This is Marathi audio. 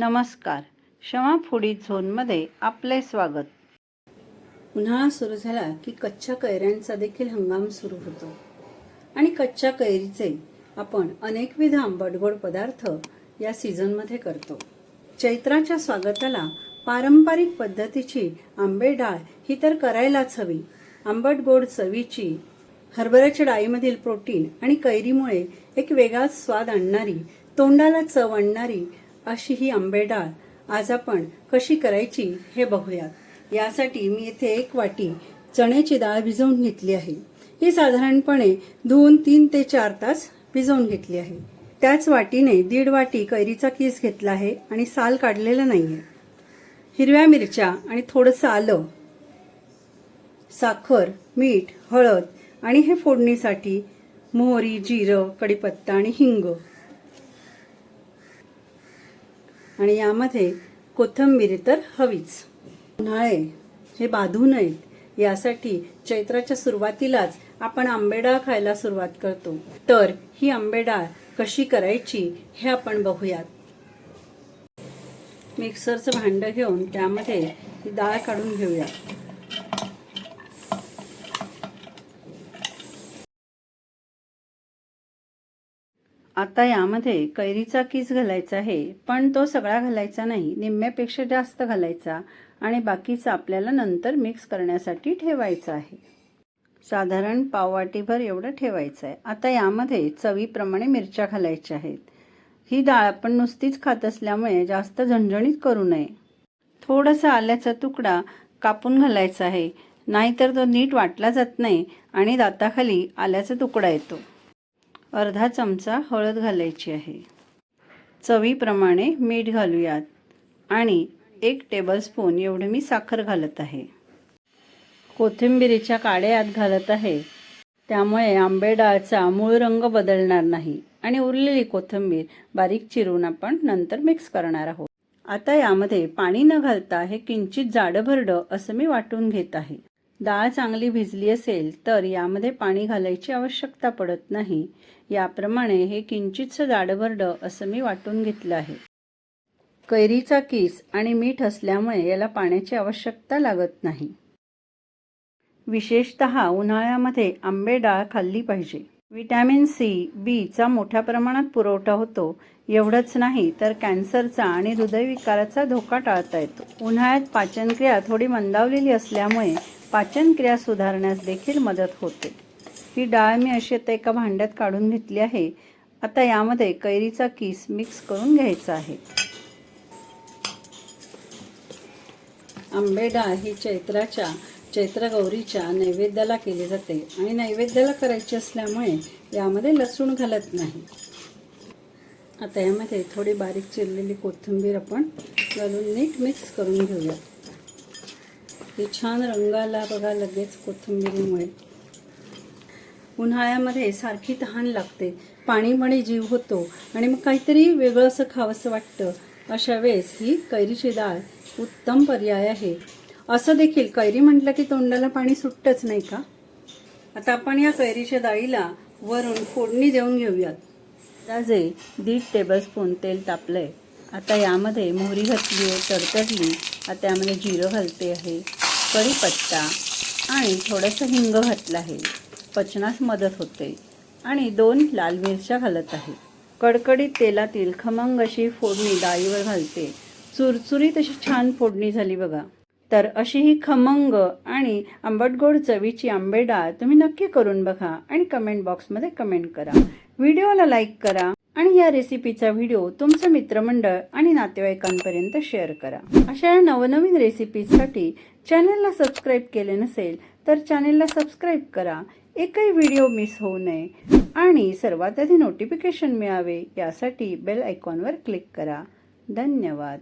नमस्कार. क्षमा फुडी झोनमध्ये आपले स्वागत. उन्हाळा सुरू झाला की कच्च्या कैऱ्यांचा देखील हंगाम सुरू होतो. आणि कच्च्या कैरीचे आपण अनेकविध आंबटगोड पदार्थ या सीझनमध्ये करतो. चैत्राच्या स्वागताला पारंपरिक पद्धतीची आंबे डाळ ही तर करायलाच हवी. आंबट गोड चवीची हरभऱ्याच्या डाळीमधील प्रोटीन आणि कैरीमुळे एक वेगळाच स्वाद आणणारी तोंडाला चव आणणारी अशी ही आंबे डाळ आज आपण कशी करायची हे बघूयात. यासाठी मी इथे एक वाटी चण्याची डाळ भिजवून घेतली आहे. ही साधारणपणे दोन तीन ते चार तास भिजवून घेतली आहे. त्याच वाटीने दीड वाटी कैरीचा किस घेतला आहे आणि साल काढलेला आहे हिरव्या मिरच्या आणि थोडंसं आलं साखर मीठ हळद आणि हे फोडणीसाठी मोहरी जिरं कढीपत्ता आणि हिंग आणि यामध्ये कोथंबीर तर हवीच. उन्हाळे हे बाधू नयेत. यासाठी चैत्राच्या सुरुवातीलाच आपण आंबेडाळ खायला सुरुवात करतो. तर ही आंबेडाळ कशी करायची हे आपण बघूयात. मिक्सरचं भांडं घेऊन त्यामध्ये ही डाळ काढून घेऊया आता यामध्ये कैरीचा किस घालायचा आहे पण तो सगळा घालायचा नाही निम्म्यापेक्षा जास्त घालायचा आणि बाकीचा आपल्याला नंतर मिक्स करण्यासाठी ठेवायचा आहे. साधारण पाववाटीभर एवढं ठेवायचं आहे. आता यामध्ये चवीप्रमाणे मिरच्या घालायच्या आहेत. ही डाळ आपण नुसतीच खात असल्यामुळे जास्त झणझणीत करू नये. थोडासा आल्याचा तुकडा कापून घालायचा आहे नाहीतर तो नीट वाटला जात नाही आणि दाताखाली आल्याचा तुकडा येतो. अर्धा चमचा हळद घालायची आहे. चवीप्रमाणे मीठ घालूयात आणि एक टेबलस्पून एवढं मी साखर घालत आहे. कोथिंबिरीच्या काड्या आत घालत आहे. त्यामुळे आंबे डाळचा मूळ रंग बदलणार नाही आणि उरलेली कोथिंबीर बारीक चिरून आपण नंतर मिक्स करणार आहोत. आता यामध्ये पाणी न घालता हे किंचित जाडभरडं असं मी वाटून घेत आहे. डाळ चांगली भिजली असेल तर यामध्ये पाणी घालायची आवश्यकता पडत नाही. याप्रमाणे हे किंचितसं जाडभरडं असं मी वाटून घेतलं आहे. कैरीचा किस आणि मीठ असल्यामुळे याला पाण्याची आवश्यकता लागत नाही. विशेषत उन्हाळ्यामध्ये आंबे डाळ खाल्ली पाहिजे. व्हिटॅमिन सी बीचा मोठ्या प्रमाणात पुरवठा होतो. एवढंच नाही तर कॅन्सरचा आणि हृदयविकाराचा धोका टाळता येतो. उन्हाळ्यात पाचनक्रिया थोडी मंदावलेली असल्यामुळे पाचनक्रिया सुधारण्यास देखील मदत होते. ही डाळ मी अशी आता एका भांड्यात काढून घेतली आहे. आता यामध्ये कैरीचा किस मिक्स करून घ्यायचा आहे. आंबे डाळ ही चैत्राच्या चैत्र गौरीच्या नैवेद्याला केली जाते आणि नैवेद्याला करायची असल्यामुळे यामध्ये लसूण घालत नाही. आता यामध्ये थोडी बारीक चिरलेली कोथिंबीर आपण घालून नीट मिक्स करून घेऊया हे छान रंगाला बघा लगेच कोथिंबिरीमुळे. उन्हाळ्यामध्ये सारखी तहान लागते. पाणीपणे जीव होतो आणि मग काहीतरी वेगळं असं खावंसं वाटतं. अशा वेळेस ही कैरीची डाळ उत्तम पर्याय आहे. असं देखील कैरी म्हटलं की तोंडाला पाणी सुटतंच नाही का? आता आपण या कैरीच्या डाळीला वरून फोडणी देऊन घेऊयात. त्याचे दीड टेबलस्पून तेल तापलंय. आता यामध्ये मोहरी घातली आहे तडतडली. आता यामध्ये जिरं घालते आहे. कढीपत्ता आणि थोडंसं हिंग घातलं आहे. पचनास मदत होते. आणि दोन लाल मिरच्या घालत आहे. कडकडीत तेलातील खमंग अशी फोडणी डाळीवर घालते. चुरचुरीत अशी छान फोडणी झाली बघा. तर अशी ही खमंग आणि आंबटगोड चवीची आंबे डाळ तुम्ही नक्की करून बघा आणि कमेंट बॉक्समध्ये कमेंट करा. व्हिडिओला लाईक करा. या रेसिपीचा व्हिडिओ तुमचं मित्रमंडळ आणि नातेवाईकांपर्यंत शेअर करा. अशा या नवनवीन रेसिपीजसाठी चॅनलला सबस्क्राईब केले नसेल तर चॅनलला सबस्क्राईब करा. एकही व्हिडिओ मिस होऊ नये आणि सर्वात आधी नोटिफिकेशन मिळावे यासाठी बेल आयकॉनवर क्लिक करा. धन्यवाद.